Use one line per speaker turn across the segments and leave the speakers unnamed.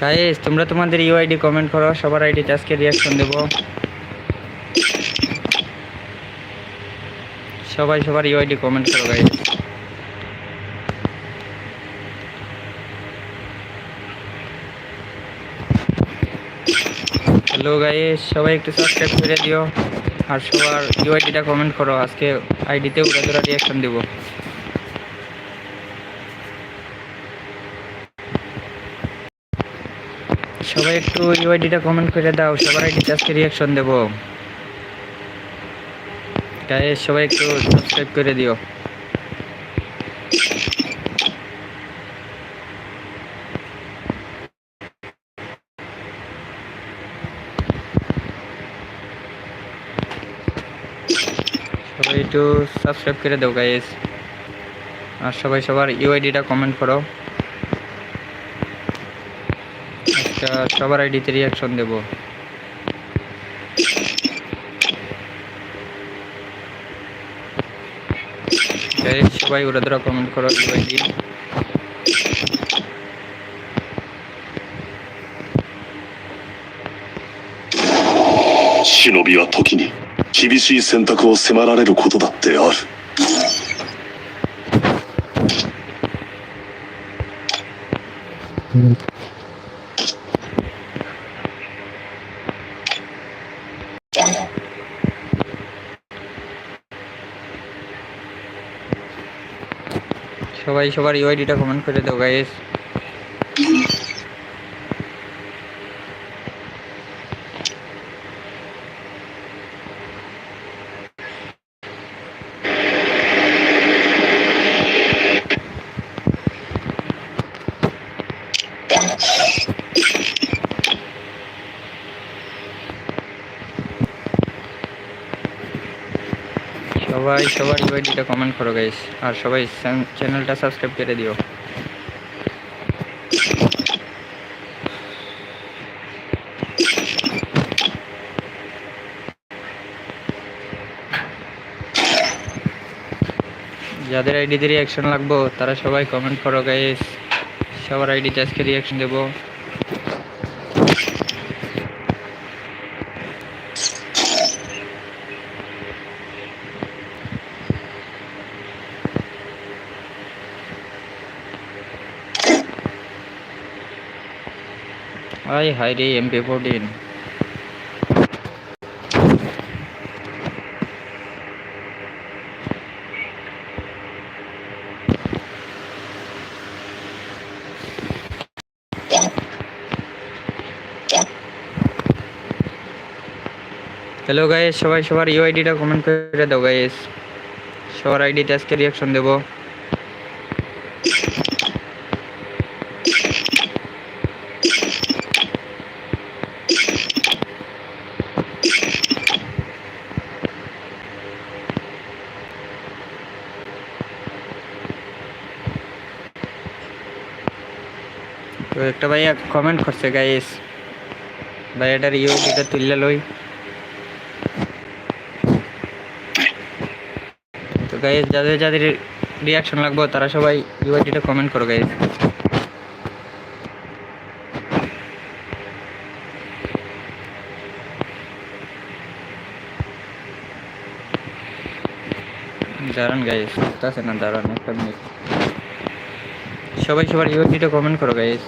Guys তোমরা তোমাদের UID comment করো, সবার আইডিতে আজকে রিয়াকশন দেব। সবাই সবার ইউআইডি কমেন্ট করো গাইস হ্যালো গাইস সবাই একটু সাবস্ক্রাইব করে দিও। আর সবার ইউআইডিটা কমেন্ট করো, আজকে আইডিতে উড়া ধরা রিয়াকশন দেবো। সবাই একটু ইউআইডিটা কমেন্ট করে দাও, সবার আইডিতে আজকে রিয়াকশন দেবো। গাইস সবাই একটু সাবস্ক্রাইব করে দিও। সবাই একটু সাবস্ক্রাইব করে দাও গাইস আর সবাই সবার ইউআইডিটা কমেন্ট করো। আজকে সবার আইডিতে রিয়াকশন দেবো Guys, সবাই ওরা ধরা কমেন্ট করো ইউআইডি
忍びは時に厳しい選択を迫られることだってある。
সবাই সবার ইউআইডিটা কমেন্ট করে দাও গাইস সবাই ইউআইডিটা কমেন্ট করো গাইস আর সবাই চ্যানেলটা সাবস্ক্রাইব করে দিও। যাদের আইডিতে রিয়াকশন লাগবো, তারা সবাই কমেন্ট করো গাইস সবার আইডিতে আজকে রিয়াকশন দেবো। আই হাই রে এমপি ফোরটিন হ্যালো গাইস সবাই সবার ইউআইডিটা কমেন্ট করে দাও গাইস সবার আইডিতে আজকে রিয়াকশন দেবো তো একটা ভাইয়া কমেন্ট করছে গাইস ভাইয়াটার ইউআইডিটা তুললে লই। তো গাইস যাদের যাদের রিয়াকশন লাগবে, তারা সবাই ইউআইডিটা কমেন্ট করো গাইস দাঁড়ান গাইস আছে না, দাঁড়ান, একটা মিনিট সবাই সবার ইউআইডিটা কমেন্ট করো গাইস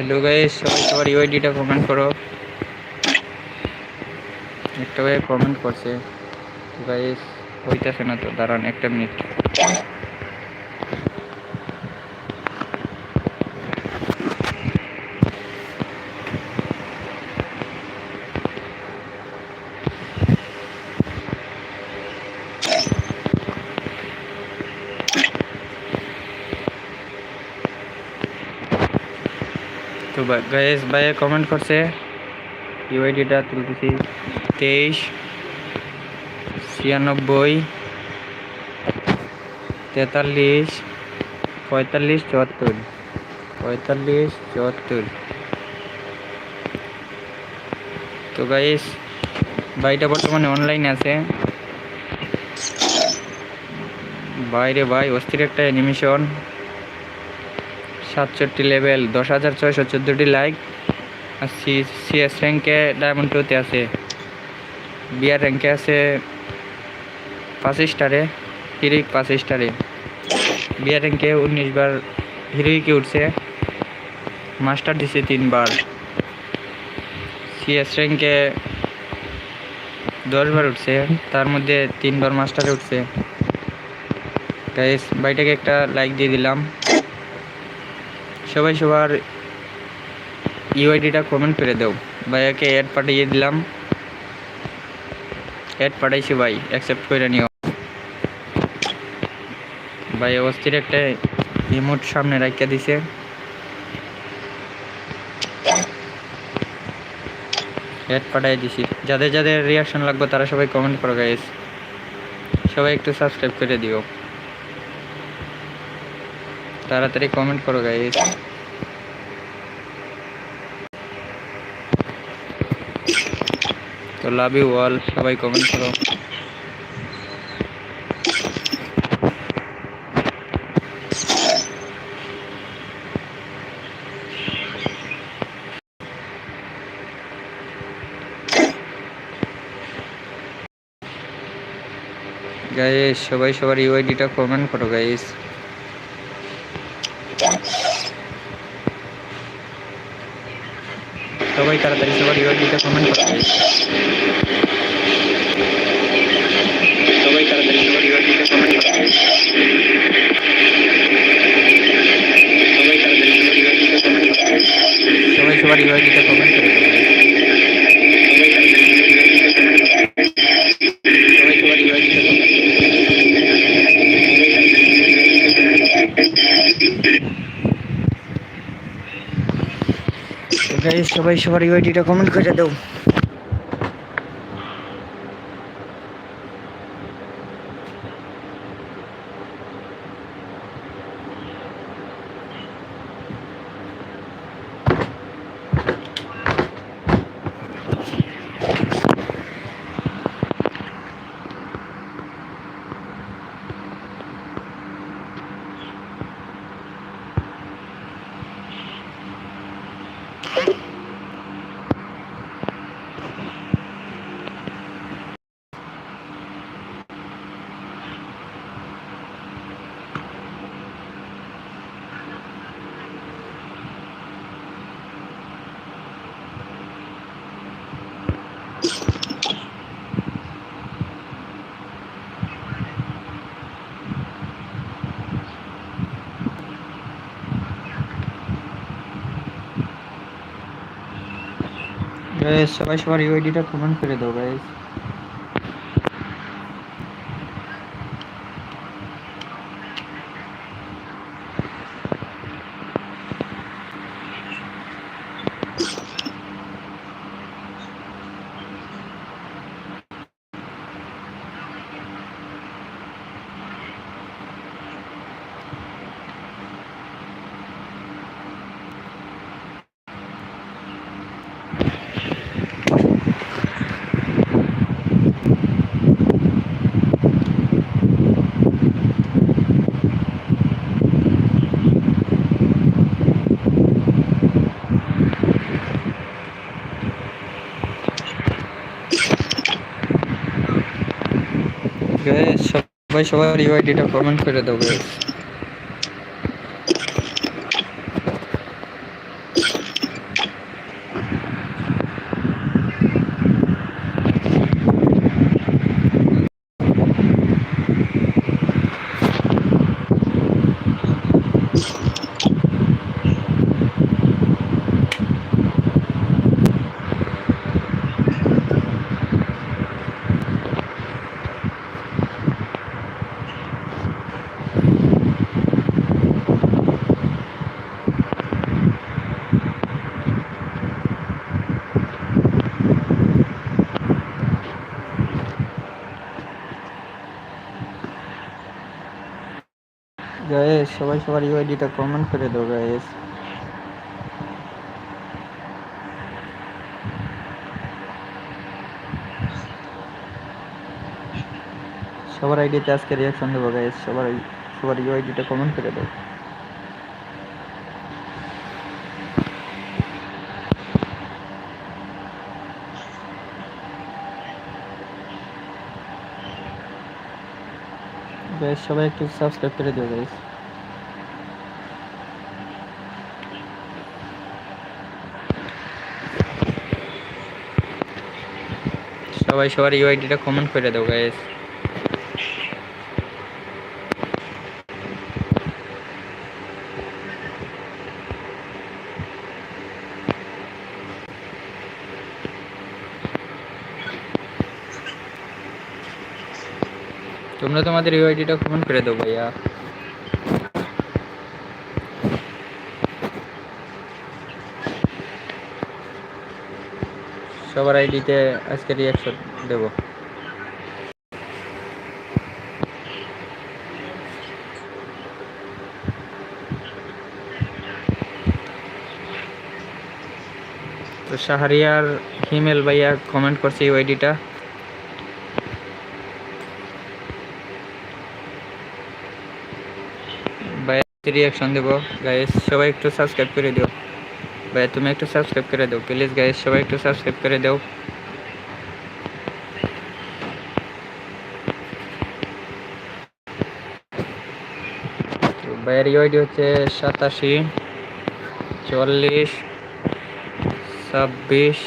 হ্যালো গাইস সবাই সবার ইউআইডিটা কমেন্ট করো। একটা ভাই কমেন্ট করছে। গাইস হইতাছে না তো, দাঁড়ান একটা মিনিট তো গাইস ভাই কমেন্ট করছে ইউআইডিটা তুলতেছি, তেইশ, ছিয়ানব্বই, তেতাল্লিশ, পঁয়তাল্লিশ, চুয়াত্তর পঁয়তাল্লিশ, চুয়াত্তর। তো গাইস ভাইটা বর্তমানে অনলাইনে আছে। বাইরে ভাই, অস্থির একটা অ্যানিমেশন সাতষট্টি লেভেল দশ হাজার ছয়শো চোদ্দোটি লাইক আর সি সিএস র্যাঙ্কে ডায়মন্ড টুতে আছে। বিআর র্যাঙ্কে আছে পাঁচ স্টারে হিরোইক পাঁচ স্টারে বিআর র্যাঙ্কে উনিশ বার হিরোইকে উঠছে। মাস্টার দিছে তিনবার সিএস র্যাঙ্কে দশবার উঠছে, তার মধ্যে তিনবার মাস্টারে উঠছে। গাইস বাইটাকে একটা লাইক দিয়ে দিলাম। সবাই সবার ইউআইডিটা কমেন্ট করে দাও। ভাইয়াকে অ্যাড পাঠিয়ে দিলাম। অ্যাড পাঠাইছি ভাই অ্যাকসেপ্ট করে নিও। ভাই, অস্থির একটা রিমোট সামনে রাখিয়া দিছে। অ্যাড পাঠাই দিছি। যাদের যাদের রিয়াকশন লাগবে তারা সবাই কমেন্ট করো গাইস সবাই একটু সাবস্ক্রাইব করে দিও। তাড়াতাড়ি কমেন্ট করো গাইস তো লাভ ইউ অল সবাই কমেন্ট করো। গাইস সবাই সবার ইউআইডিটা কমেন্ট করো গাইস সবাই সবার ইউআইডিটা কমেন্ট করে দাও। সবাই সবার ইউআইডিটা কমেন্ট করে দাও গাইস সবাই সবার ইউআইডিটা কমেন্ট করে দেবো guys। গাইস সবাই সবার ইউআইডিটা কমেন্ট করে দাও গাইস সবার আইডিতে আজকে রিয়াকশন দেবো গাইস সবার সবার ইউআইডিটা কমেন্ট করে দাও। সবাই একটু সাবস্ক্রাইব করে দিও গাইস সবাই সবার ইউআইডিটা কমেন্ট করে দাও গাইস তোমরা তোমাদের ইউআইডিটা কমেন্ট করে দাও ভাইয়া। সবার আইডিতে আজকে রিয়াকশন দেবো। তো শাহরিয়ার হিমেল ভাইয়া কমেন্ট করছে এই আইডিটা। ভাইয়া রিয়াকশন দেবো। গাইস সবাই একটু সাবস্ক্রাইব করে দিও। ভাইয়া তুমি একটু সাবস্ক্রাইব করে দাও প্লিজ গাইস সবাই একটু সাবস্ক্রাইব করে দাও তো ভাইয়ের ইউআইডি হচ্ছে সাতাশি চল্লিশ ছাব্বিশ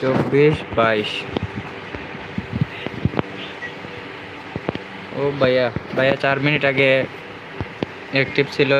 চব্বিশ বাইশ ও ভাইয়া ভাইয়া চার মিনিট আগে অ্যাক্টিভ ছিল।